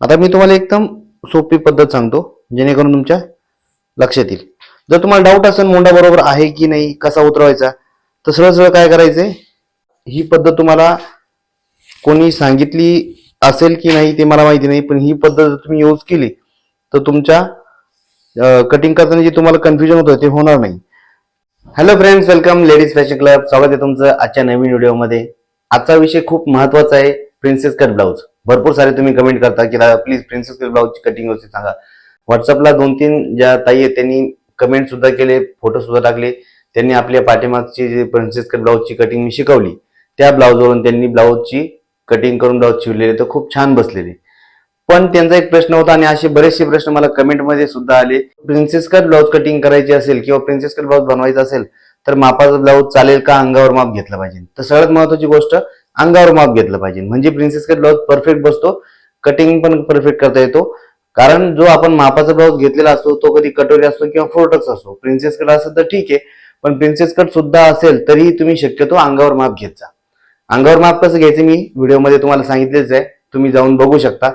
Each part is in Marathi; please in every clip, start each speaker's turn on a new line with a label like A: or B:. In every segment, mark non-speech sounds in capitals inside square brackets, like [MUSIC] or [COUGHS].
A: आता मी तुम्हाला एकदम सोपी पद्धत सांगतो जेणेकरून तुमच्या लक्षात येईल. जर तुम्हाला डाऊट असेल मोंडा बरोबर आहे की नाही कसा उतरवायचा तर सरळ सरळ काय करायचंय ही पद्धत तुम्हाला कोणी सांगितली असेल की नाही ते मला माहिती नाही पण ही पद्धत जर तुम्ही यूज केली तर तुमच्या कटिंग करताना जे तुम्हाला कन्फ्युजन होतं ते होणार नाही. Hello friends welcome ladies fashion club स्वागत आहे तुमचं आजच्या नवीन व्हिडिओमध्ये आजचा विषय खूप महत्त्वाचा आहे प्रिन्सेस कट ब्लाऊज भरपूर सारे तुम्ही कमेंट करता की प्लीज प्रिन्सेस कट ब्लाऊजची कटिंग व्यवस्थित सांगा. व्हॉट्सअपला दोन तीन ज्या ताई आहेत त्यांनी कमेंट सुद्धा केले फोटो सुद्धा टाकले. त्यांनी आपल्या पाठीमागची जी प्रिन्सेस कट ब्लाऊजची कटिंग मी शिकवली त्या ब्लाऊजवरून त्यांनी ब्लाऊजची कटिंग करून ब्लाऊज शिवलेले तर खूप छान बसलेले. पण त्यांचा एक प्रश्न होता आणि असे बरेचसे प्रश्न मला कमेंटमध्ये सुद्धा आले. प्रिन्सेस कट ब्लाऊज कटिंग करायची असेल किंवा प्रिन्सेस कट ब्लाऊज बनवायचा असेल तर मापाचा ब्लाऊज चालेल का? अंगावर माप घेतलं पाहिजे. तर सगळ्यात महत्वाची गोष्ट अंगावर माप घेतलं पाहिजे. म्हणजे प्रिन्सेस कट ब्लाऊज परफेक्ट बसतो कटिंग पण परफेक्ट करता येतो. कारण जो आपण मापाचा ब्लाऊज घेतलेला असतो तो कधी कटोरी असतो किंवा फोर्टच असतो. प्रिन्सेस कट असेल तर ठीक आहे पण प्रिन्सेस कट सुद्धा असेल तरी तुम्ही शक्यतो अंगावर माप घेत जा. अंगावर माप कसं घ्यायचं मी व्हिडिओमध्ये तुम्हाला सांगितलेच आहे तुम्ही जाऊन बघू शकता.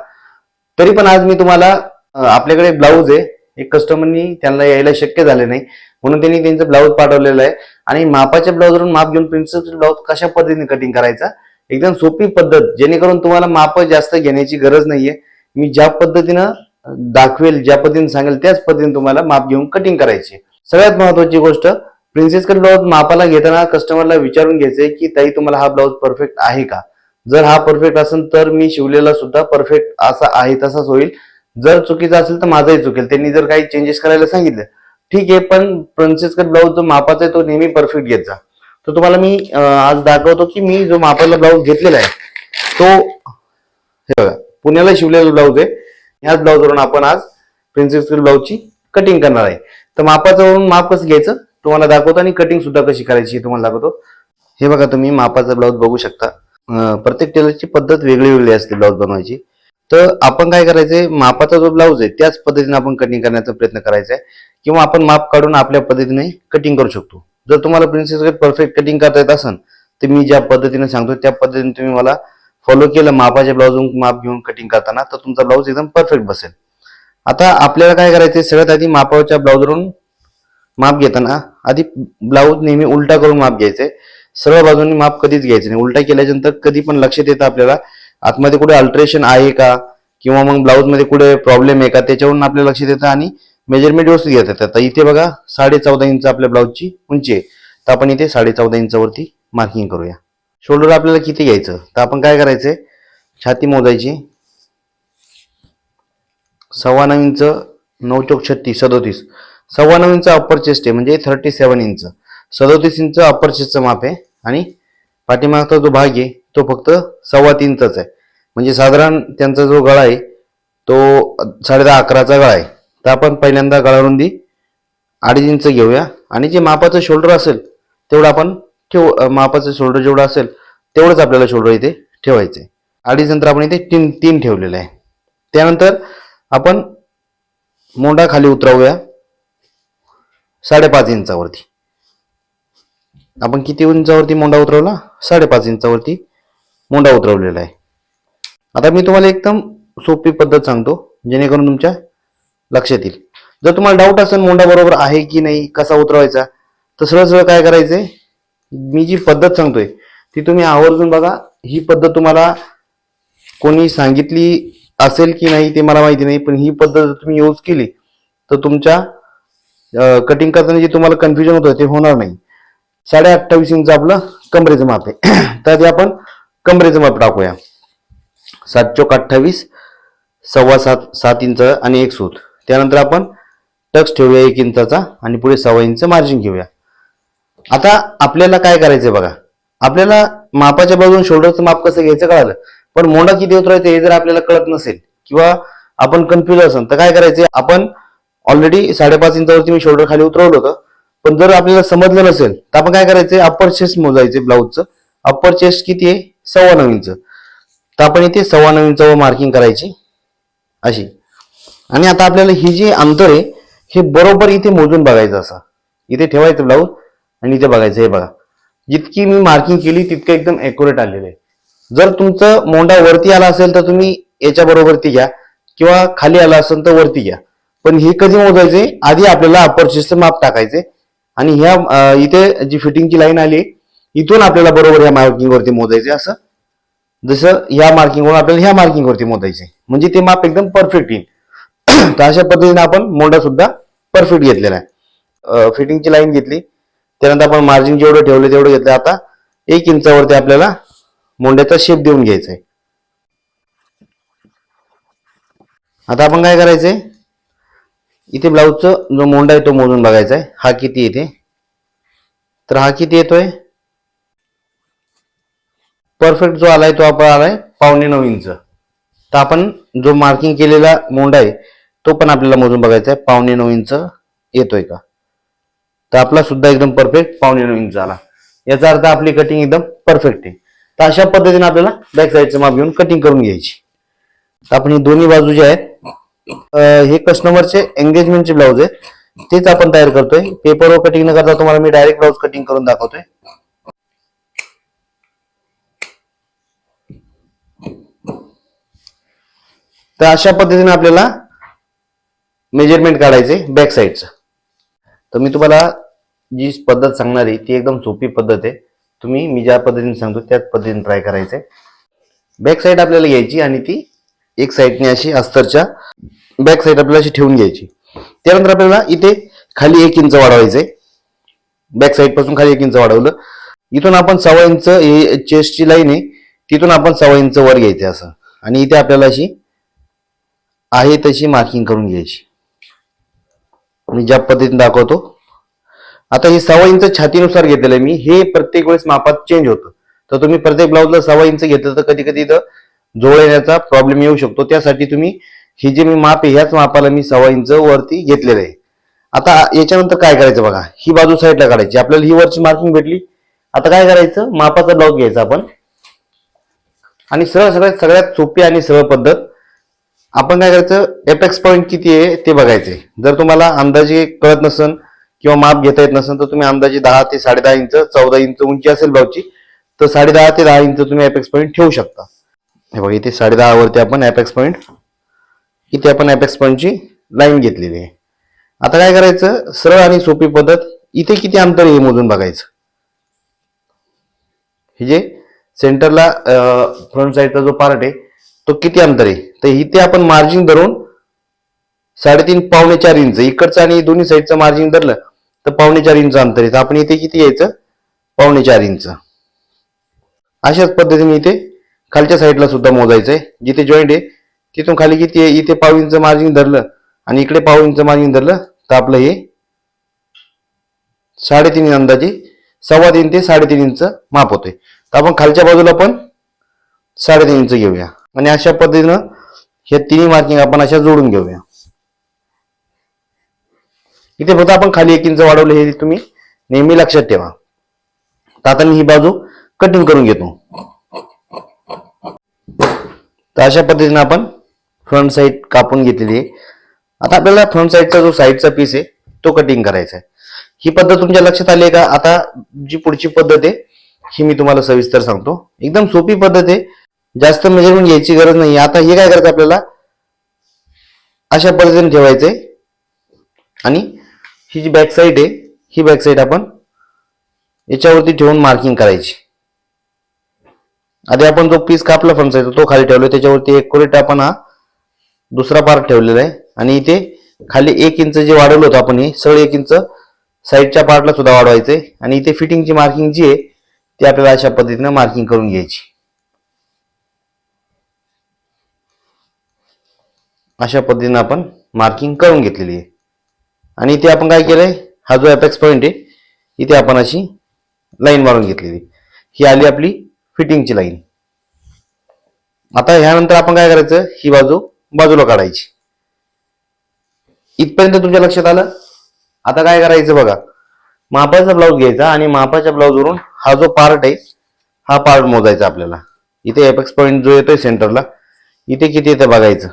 A: तरी पण आज मी तुम्हाला आपल्याकडे ब्लाऊज आहे एक कस्टमरनी त्यांना यायला शक्य झाले नाही म्हणून त्यांनी त्यांचं ब्लाऊज पाठवलेलं आहे. आणि मापाच्या ब्लाऊजवरून माप घेऊन प्रिन्सेस ब्लाऊज कशा पद्धतीने कटिंग करायचा एकदम सोपी पद्धत जेणेकरून तुम्हाला माप जास्त घेण्याची गरज नाहीये. मी ज्या पद्धतीनं दाखवेल ज्या पद्धतीने सांगेल त्याच पद्धतीने तुम्हाला माप घेऊन कटिंग करायची. सगळ्यात महत्वाची गोष्ट प्रिन्सेस कट ब्लाऊज मापाला घेताना कस्टमरला विचारून घ्यायचंय की ताई तुम्हाला हा ब्लाऊज परफेक्ट आहे का? जर हा परफेक्ट असेल तर मी शिवलेला सुद्धा परफेक्ट असा आहे तसाच होईल. जर चुकीचा असेल तर माझाही चुकेल. त्यांनी जर काही चेंजेस करायला सांगितलं ठीक आहे पण प्रिन्सेस कट ब्लाऊज जो मापाचा आहे तो नेहमी परफेक्ट घेत जा. तर तुम्हाला मी आज दाखवतो की मी जो मापाला ब्लाऊज घेतलेला आहे तो हे बघा पुण्याला शिवलेला ब्लाऊज आहे ह्याच ब्लाऊजवरून आपण आज प्रिन्सेस ब्लाऊजची कटिंग करणार आहे. तर मापाचं माप कसं घ्यायचं तुम्हाला दाखवतो आणि कटिंग सुद्धा कशी करायची तुम्हाला दाखवतो. हे बघा तुम्ही मापाचा ब्लाऊज बघू शकता. प्रत्येक टेलरची पद्धत वेगळी वेगळी असते ब्लाऊज बनवायची. तर आपण काय करायचंय मापाचा जो ब्लाऊज आहे त्याच पद्धतीने आपण कटिंग करण्याचा प्रयत्न करायचा आहे. किंवा आपण माप काढून आपल्या पद्धतीने कटिंग करू शकतो. जर तुम्हाला प्रिन्सेस कट परफेक्ट कटिंग करता येत असेल तर मी ज्या पद्धतीने सांगतो त्या पद्धतीने तुम्ही मला फॉलो केलं मापाच्या ब्लाऊज माप घेऊन कटिंग करताना तर तुमचा ब्लाऊज एकदम परफेक्ट बसेल. आता आपल्याला काय करायचं सगळ्यात आधी मापाच्या ब्लाऊजवरून माप घेताना आधी ब्लाऊज नेहमी उलटा करून माप घ्यायचंय सर्व बाजूंनी माप कधीच घ्यायचं नाही. उलटा केल्यानंतर कधी पण लक्षात येतं आपल्याला आतमध्ये कुठे अल्ट्रेशन आहे का किंवा मग ब्लाऊजमध्ये कुठे प्रॉब्लेम आहे का त्याच्यावरून आपल्याला लक्षात येतं आणि मेजरमेंट व्यवस्थित घेता येतात आता इथे बघा साडे चौदा इंच आपल्या ब्लाऊजची उंची आहे. तर आपण इथे साडे चौदा इंचावरती मार्किंग करूया. शोल्डर आपल्याला किती घ्यायचं? तर आपण काय करायचंय? छाती मोजायची. सव्वा नऊ इंच नऊ चौक छत्तीस सदोतीस. सव्वा नऊ इंच अप्पर चेस्ट आहे म्हणजे थर्टी सेवन इंच. सदोतीस इंच अप्पर चेस्टचं माप आहे. आणि पाठीमागचा जो भाग आहे तो फक्त सव्वा तीनचाच आहे. म्हणजे साधारण त्यांचा जो गळा आहे तो साडे दहा अकराचा गळा आहे. तर आपण पहिल्यांदा गळारुंदी अडीच इंच घेऊया. आणि जे मापाचं शोल्डर असेल तेवढं आपण ठेवू मापाचं शोल्डर जेवढं असेल तेवढंच आपल्याला शोल्डर इथे ठेवायचं आहे अडीच नंतर आपण इथे तीन तीन ठेवलेलं आहे. त्यानंतर आपण मोंडा खाली उतरवूया. साडेपाच इंचावरती. आपण किती इंचावरती मोंडा उतरवला? साडेपाच इंचावरती मोंडा उतरवलेला आहे. आता मी तुम्हाला एकदम सोपी पद्धत सांगतो. जेणेकरून तुमच्या लक्षात येईल. जर तुम्हाला डाऊट असेल मोंडा बरोबर आहे की नाही कसा उतरवायचा तर सरळ सरळ काय करायचंय? मी जी पद्धत सांगतोय ती तुम्ही आवर्जून बघा. ही पद्धत तुम्हाला कोणी सांगितली असेल की नाही ते मला माहिती नाही पण ही पद्धत जर तुम्ही यूज केली तर तुमच्या कटिंग करताना जे तुम्हाला कन्फ्युजन होतं ते होणार नाही. साडे अठ्ठावीस इंच आपलं कमरेचं माप आहे. [COUGHS] तर आपण कमरेचं माप टाकूया. सात चौक अठ्ठावीस सव्वा सात सात इंच आणि एक सूत. त्यानंतर आपण टक्स ठेवूया एक इंचाचा आणि पुढे सव्वा इंच मार्जिन घेऊया. आता आपल्याला काय करायचं बघा. आपल्याला मापाच्या बाजून शोल्डरचं माप कसं घ्यायचं कळालं. पण मोंडा किती उतरायचं हे जर आपल्याला कळत नसेल किंवा आपण कन्फ्युज असेल तर काय करायचं आपण ऑलरेडी साडेपाच इंचावरती मी शोल्डर खाली उतरवलं होतं. पण जर आपल्याला समजलं नसेल तर आपण काय करायचंय? अप्पर चेस्ट मोजायचे ब्लाऊजचं अप्पर चेस्ट किती आहे? सव्वा नऊ इंच. तर आपण इथे सव्वा नऊ इंचावर मार्किंग करायची. अशी. आणि आता आपल्याला ही जी अंतर आहे हे बरोबर इथे मोजून बघायचं असं. इथे ठेवायचं ब्लाऊज आणि इथे बघायचं. हे बघा. जितकी मी मार्किंग केली तितकं एकदम अॅक्युरेट आलेलं आहे. जर तुमचं मोंडा वरती आला असेल तर तुम्ही याच्या बरोबरती घ्या. किंवा खाली आला असेल तर वरती घ्या. पण हे कधी मोजायचे? आधी आपल्याला अपर सिस्टम माप टाकायचे. आणि ह्या इथे जी फिटिंगची लाईन आली इथून आपल्याला बरोबर ह्या मार्किंगवरती मोजायचे असं. जसं ह्या मार्किंगवरून आपल्याला ह्या मार्किंगवरती मोजायचे. म्हणजे ते माप एकदम परफेक्ट येईल. तर अशा पद्धतीने आपण मोंडा सुद्धा परफेक्ट घेतलेला आहे. फिटिंगची लाईन घेतली. त्यानंतर आपण मार्जिन जेवढं ठेवलं तेवढं घेतलं. आता एक इंचावरती आपल्याला मोंड्याचा शेप देऊन घ्यायचा आहे. आता आपण काय करायचंय इथे ब्लाऊजचं जो मोंडा आहे तो मोजून बघायचा आहे. हा किती येते तर हा किती येतोय? परफेक्ट जो आलाय तो आपण आलाय पावणे नऊ इंच. तर आपण जो मार्किंग केलेला मोंडा आहे तो पण आपल्याला मोजून बघायचा आहे. पावणे नऊ इंच येतोय का? तर आपला सुद्धा एकदम परफेक्ट पावणे नऊ इंच आला. याचा अर्थ आपली कटिंग एकदम परफेक्ट आहे. तर अशा पद्धतीने आपल्याला बॅक साईडचं माप घेऊन कटिंग करून घ्यायची. तर आपण दोन्ही बाजू जे आहेत हे कस्टमरचे एंगेजमेंटचे ब्लाऊज आहे तेच आपण तयार करतोय. पेपरवर कटिंग न करता तुम्हाला मी डायरेक्ट ब्लाऊज कटिंग करून दाखवतोय. तर अशा पद्धतीने आपल्याला मेजरमेंट काढायचे बॅक साईडचं तर मी तुम्हाला जी पद्धत सांगणार आहे ती एकदम सोपी पद्धत आहे. तुम्ही मी ज्या पद्धतीने सांगतो त्याच पद्धतीने ट्राय करायचंय. बॅक साईड आपल्याला घ्यायची आणि ती एक साईडने अशी अस्तरच्या बॅक साईड आपल्याला अशी ठेवून घ्यायची. त्यानंतर आपल्याला इथे खाली एक इंच वाढवायचंय. बॅक साईडपासून खाली एक इंच वाढवलं. इथून आपण सव्वा इंच हे चेस्टची लाईन आहे. तिथून आपण सव्वा इंच वर घ्यायचं असं. आणि इथे आपल्याला अशी आहे तशी मार्किंग करून घ्यायची. मी ज्या पद्धतीने दाखवतो. आता हे सव्वा इंच छातीनुसार घेतलेलं आहे मी. हे प्रत्येक वेळेस मापात चेंज होतं. तर तुम्ही प्रत्येक ब्लाऊजला सव्वा इंच घेतलं तर कधी कधी इथं जोड येण्याचा प्रॉब्लेम येऊ शकतो. त्यासाठी तुम्ही हे जे मी माप आहे ह्याच मापाला मी सव्वा इंच वरती घेतलेलं आहे. आता याच्यानंतर काय करायचं बघा. ही बाजू साईडला काढायची. आपल्याला ही वरची मार्किंग भेटली. आता काय करायचं? मापाचा ब्लाऊज घ्यायचा आपण. आणि सरळ सगळ्यात सगळ्यात सोपी आणि सरळ पद्धत आपण काय करायचं? एपेक्स पॉईंट किती आहे ते बघायचे जर तुम्हाला अंदाजे कळत नसन किंवा माप घेता येत नसेल तर तुम्ही अंदाजे दहा ते साडे दहा इंच चौदा इंच उंची असेल ब्लाऊजची तर साडे दहा ते दहा इंच तुम्ही एपेक्स पॉईंट ठेवू शकता. हे बघा इथे साडे दहा वरती आपण एपेक्स पॉईंट इथे आपण एपेक्स पॉईंटची लाईन घेतलेली आहे. आता काय करायचं? सरळ आणि सोपी पद्धत इथे किती अंतर आहे हे मोजून बघायचं. हे जे सेंटरला फ्रंट साईडचा जो पार्ट आहे तो किती अंतर आहे? तर इथे आपण मार्जिन धरून साडेतीन पावणे चार इंच इकडचं आणि दोन्ही साईडचं मार्जिन धरलं तर पावणे चार इंच अंतर आहे. तर आपण इथे किती यायचं? पावणे चार इंच अशाच पद्धतीने इथे खालच्या साईडला सुद्धा मोजायचंय. जिथे जॉईंट आहे तिथून खाली किती आहे? इथे पाव इंच मार्जिन धरलं आणि इकडे पाव इंच मार्जिन धरलं तर आपलं हे साडेतीन अंदाजे सव्वा तीन ते साडेतीन इंच माप होते तर आपण खालच्या बाजूला पण साडेतीन इंच घेऊया. आणि अशा पद्धतीनं हे तिन्ही मार्किंग आपण अशा जोडून घेऊया. इथे फक्त आपण खाली एक इंच वाढवलं हे तुम्ही नेहमी लक्षात ठेवा. तर आता मी ही बाजू कटिंग करून घेतो. तर अशा पद्धतीने आपण फ्रंट साईड कापून घेतलेली आहे. आता आपल्याला फ्रंट साईडचा जो साईडचा पीस आहे तो कटिंग करायचा आहे. ही पद्धत तुमच्या लक्षात आली आहे का? आता जी पुढची पद्धत आहे ही मी तुम्हाला सविस्तर सांगतो. एकदम सोपी पद्धत आहे. जास्त मेजरमेंट घ्यायची गरज नाही. आता हे काय करायचं आपल्याला? अशा पद्धतीने ठेवायचंय आणि ही जी बॅक साईड आहे ही बॅक साईड आपण याच्यावरती ठेवून मार्किंग करायची. आधी आपण जो पीस कापला फ्रंट साईड तो खाली ठेवला त्याच्यावरती एक कोरेट आपण हा दुसरा पार्ट ठेवलेला आहे. आणि इथे खाली एक इंच जे वाढवलं होतं आपण हे सगळं एक इंच साईडच्या पार्टला सुद्धा वाढवायचंय आणि इथे फिटिंगची मार्किंग जी आहे ती आपल्याला अशा पद्धतीनं मार्किंग करून घ्यायची. अशा पद्धतीने आपण मार्किंग करून घेतलेली आहे. आणि इथे आपण काय केलंय? हा जो एपेक्स पॉइंट आहे इथे आपण अशी लाईन मारून घेतलेली ही आली आपली फिटिंगची लाईन आता ह्यानंतर आपण काय करायचं? ही बाजू बाजूला काढायची. इथपर्यंत तुमच्या लक्षात आलं? आता काय करायचं बघा. मापाचा ब्लाऊज घ्यायचा आणि मापाच्या ब्लाऊजवरून हा जो पार्ट आहे हा पार्ट मोजायचा आपल्याला. इथे एपेक्स पॉइंट जो येतोय सेंटरला इथे किती येतं बघायचं.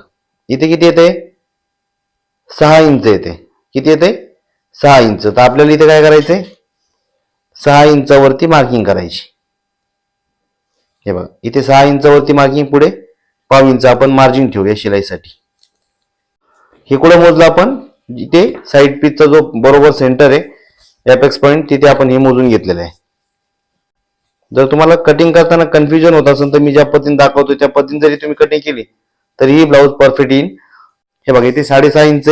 A: इथे किती येते? सहा इंच येते. किती येते? सहा इंच. तर आपल्याला इथे काय करायचंय? सहा इंचावरती मार्किंग करायची. हे बघा इथे सहा इंचावरती मार्किंग पुढे. पाव इंच आपण मार्जिन ठेवूया शिलाईसाठी. हे कुठं मोजलं आपण? इथे साईड पीचचा जो बरोबर सेंटर आहे एपेक्स पॉईंट तिथे आपण हे मोजून घेतलेलं आहे. जर तुम्हाला कटिंग करताना कन्फ्युजन होत असेल तर मी ज्या पद्धतीने दाखवतो त्या पद्धतीने जरी तुम्ही कटिंग केली तरीही ब्लाऊज परफेक्ट येईल. हे बघा इथे साडेसहा इंच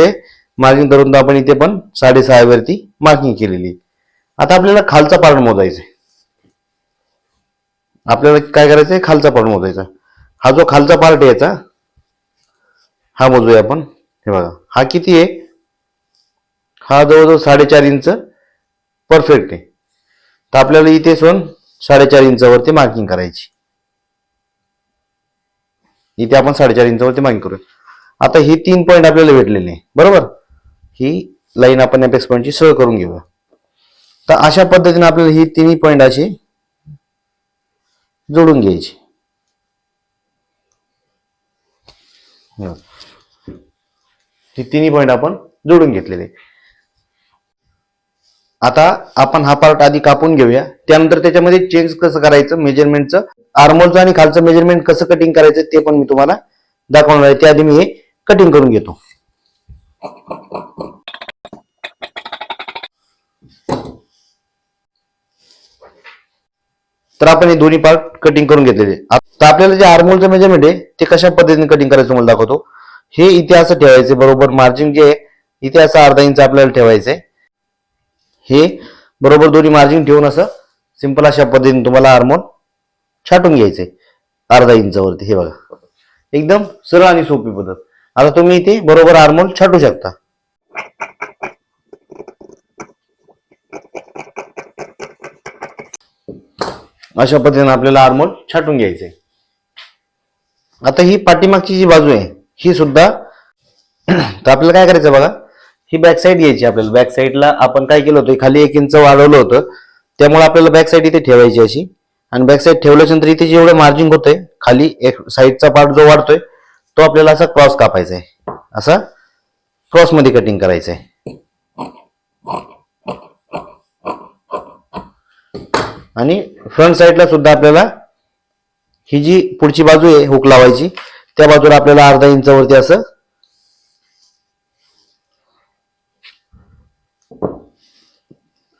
A: मार्किंग करून आपण इथे पण साडेसहा वरती मार्किंग केलेली. आहे. आता आपल्याला खालचा पार्ट मोजायचा आहे. आपल्याला काय करायचंय खालचा पार्ट मोजायचा. हा जो खालचा पार्ट आहे याचा हा मोजूया आपण. हे बघा हा किती आहे? हा जवळजवळ साडेचार इंच परफेक्ट आहे. तर आपल्याला इथे सोन साडेचार इंचावरती मार्किंग करायची. इथे आपण साडेचार इंचावरती मार्किंग करूया. आता ही तीन पॉईंट आपल्याला भेटलेले आहे. बरोबर? ही लाईन आपण एपेक्स पॉईंटची सरळ करून घेऊया. तर अशा पद्धतीने आपल्याला ही तिन्ही पॉईंट अशी जोडून घ्यायची. हो. ही. तिन्ही पॉईंट आपण जोडून घेतलेले आता आपण हा पार्ट आधी कापून घेऊया. त्यानंतर त्याच्यामध्ये चेंज कसं करायचं? मेजरमेंटचं आर्मोलचं आणि खालचं मेजरमेंट कसं कटिंग करायचं ते पण मी तुम्हाला दाखवणार आहे. त्याआधी मी हे कटिंग करून घेतो. तर आपण हे दोन्ही पार्ट कटिंग करून घेतलेले. तर आपल्याला जे आर्मोलचं मेजरमेंट आहे ते कशा पद्धतीने कटिंग करायचं तुम्हाला दाखवतो. हे इथे असं ठेवायचे बरोबर मार्जिन जे आहे इथे असं अर्धा इंच आपल्याला ठेवायचंय हे बरोबर दोन्ही मार्जिन ठेवून असं सिंपल अशा पद्धतीने तुम्हाला आर्मोल छाटून घ्यायचंय अर्धा इंचावरती हे बघा. एकदम सरळ आणि सोपी पद्धत. आता तुम्ही इथे बरोबर आरमोल छाटू शकता. अशा पद्धतीने आपल्याला आरमोल छाटून घ्यायचंय आता ही पाठीमागची जी बाजू आहे ही सुद्धा तर आपल्याला काय करायचं बघा? ही बॅक साईड घ्यायची आपल्याला. बॅक साईडला आपण काय केलं होतं? खाली एक इंच वाढवलं होतं. त्यामुळे आपल्याला बॅक साईड इथे ठेवायची अशी. आणि बॅक साईड ठेवल्याच्यानंतर इथे जेवढं मार्जिन होतंय खाली एक साईडचा पार्ट जो वाढतोय तो आपल्याला असा क्रॉस कापायचा आहे असा क्रॉसमध्ये कटिंग करायचं आहे आणि फ्रंट साईडला सुद्धा आपल्याला ही जी पुढची बाजू आहे हुक लावायची त्या बाजूला आपल्याला अर्धा इंचावरती असं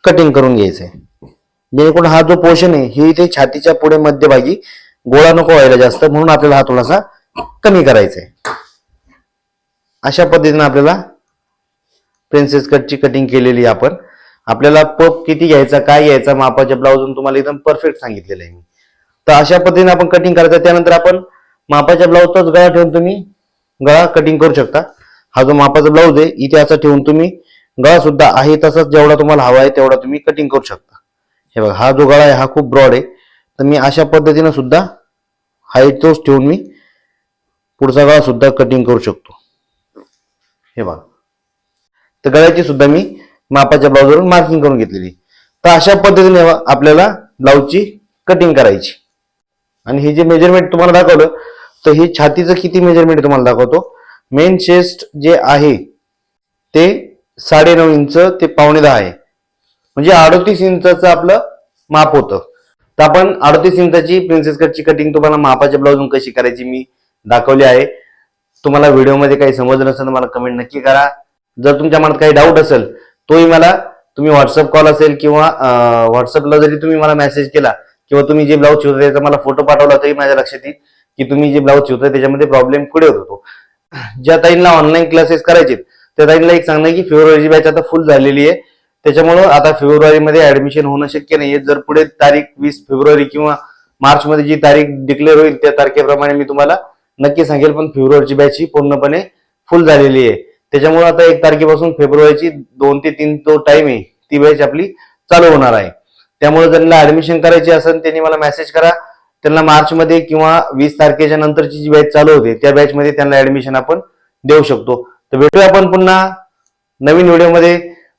A: कटिंग करून घ्यायचंय. जेणेकरून हा जो पोषण आहे हे इथे छातीच्या पुढे मध्यभागी गोळा नको व्हायला जास्त म्हणून आपल्याला हा थोडासा कमी करायचा आहे अशा पद्धतीने आपल्याला प्रिन्सेस कटची कटिंग केलेली आहे आपण. आपल्याला पप किती घ्यायचा काय घ्यायचा मापाच्या ब्लाऊजून तुम्हाला एकदम परफेक्ट सांगितलेलं आहे मी. तर अशा पद्धतीने आपण कटिंग करायचं त्यानंतर आपण मापाच्या ब्लाऊजचाच गळा ठेवून तुम्ही गळा कटिंग करू शकता. हा जो मापाचा ब्लाऊज आहे इथे असा ठेवून तुम्ही गळा सुद्धा आहे तसाच जेवढा तुम्हाला हवा आहे तेवढा तुम्ही कटिंग करू शकता. हे बघा हा जो गळा आहे हा खूप ब्रॉड आहे. तर मी अशा पद्धतीने सुद्धा हाईट तोच ठेवून मी पुढचा गळा सुद्धा कटिंग करू शकतो. हे बघा. तर गळ्याची सुद्धा मी मापाच्या ब्लाऊजवरून मार्किंग करून घेतलेली. तर अशा पद्धतीने आपल्याला ब्लाऊजची कटिंग करायची. आणि हे जे मेजरमेंट तुम्हाला दाखवलं तर हे छातीचं किती मेजरमेंट तुम्हाला दाखवतो? मेन चेस्ट जे आहे ते साडेनऊ इंच ते पावणे दहा आहे. म्हणजे अडतीस इंचाचं आपलं माप होतं. तर आपण अडतीस इंचाची प्रिन्सेस कटची कटिंग तुम्हाला मापाच्या ब्लाऊजून कशी करायची मी दाखवली आहे. तुम्हाला व्हिडिओमध्ये काही समजलं नसेल तर मला कमेंट नक्की करा. जर तुमच्या मनात काही डाऊट असेल तोही मला तुम्ही व्हॉट्सअप कॉल असेल किंवा व्हॉट्सअपला जरी तुम्ही मला मेसेज केला किंवा तुम्ही जे ब्लाऊज शिवता त्याचा मला फोटो पाठवला तरी माझ्या लक्षात येईल की तुम्ही जे ब्लाऊज शिवता त्याच्यामध्ये प्रॉब्लेम कुठे होत होतो. ज्या ताईंना ऑनलाईन क्लासेस करायचे त्या ताईंना एक सांगणं की फेब्रुवारीची बॅच आता फुल झालेली आहे. त्याच्यामुळं आता फेब्रुवारीमध्ये ऍडमिशन होणं शक्य नाहीये. जर पुढे तारीख वीस फेब्रुवारी किंवा मार्च मध्ये जी तारीख डिक्लेअर होईल त्या तारखेप्रमाणे मी तुम्हाला नक्की सांगेल. पण फेब्रुवारीची बॅच ही पूर्णपणे फुल झालेली आहे. त्याच्यामुळे आता एक तारखेपासून फेब्रुवारीची दोन ते तीन तो टाइम आहे ती बॅच आपली चालू होणार आहे. त्यामुळे ज्यांना ऍडमिशन करायची असेल त्यांनी मला मेसेज करा. त्यांना मार्चमध्ये किंवा वीस तारखेच्या नंतरची जी बॅच चालू होते त्या बॅचमध्ये त्यांना ऍडमिशन आपण देऊ शकतो. तर भेटूया आपण पुन्हा नवीन व्हिडिओमध्ये